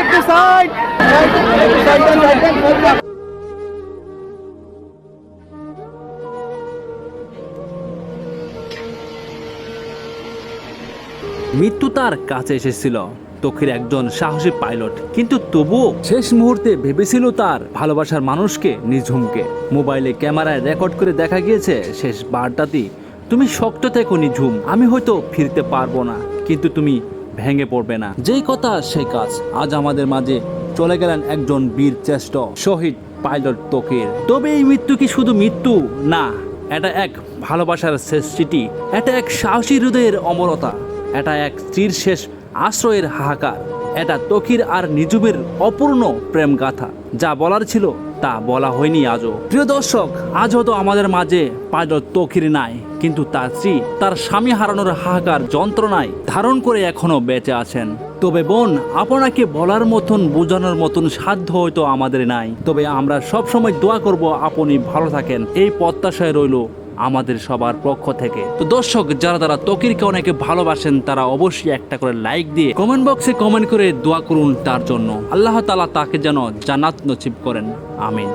একটু সাইড মৃত্যু তার কাছে এসেছিল। তখির একজন সাহসী পাইলট। কিন্তু তবুও শেষ মুহূর্তে ভেবেছিল তার ভালোবাসার মানুষকে নিঝুমকে মোবাইলে ক্যামেরায় রেকর্ড করে দেখা গিয়েছে শেষ বার্তাটি তুমি শক্ত থেকো, নিঝুম। আমি হয়তো ফিরতে পারব না। কিন্তু তুমি ভেঙে পড়বে না। যেই কথা, সেই কাজ। আজ আমাদের মাঝে চলে গেলেন একজন বীর চেষ্ট শহীদ পাইলট তকির তবে এই মৃত্যু কি শুধু মৃত্যু? না, এটা এক ভালোবাসার শেষ চিঠি এটা এক সাহসী হৃদয়ের অমরতা। এটা এক চির শেষ আশ্রয়ের হাহাকার। এটা তকির আর নিজুবের অপূর্ণ প্রেম গাথা যা বলার ছিল তা বলা হয়নি আজও। প্রিয় দর্শক আজ হয়তো আমাদের মাঝে পাইলট তখির নাই, কিন্তু তার স্ত্রী, তার স্বামী হারানোর হাহাকার যন্ত্রণায় ধারণ করে এখনও বেঁচে আছেন। তবে বোন, আপনাকে বলার মতন, বোঝানোর মতন সাধ্য হয়তো আমাদের নাই। তবে আমরা সব সময় দোয়া করব আপনি ভালো থাকেন, এই প্রত্যাশায় রইল আমাদের সবার পক্ষ থেকে। তো দর্শক, যারা তারা তকিরকে অনেকে ভালোবাসেন, তারা অবশ্যই একটা করে লাইক দিয়ে কমেন্ট বক্সে কমেন্ট করে দোয়া করুন তার জন্য। আল্লাহ তালা তাকে যেন জান্নাত নসিব করেন। আমিন।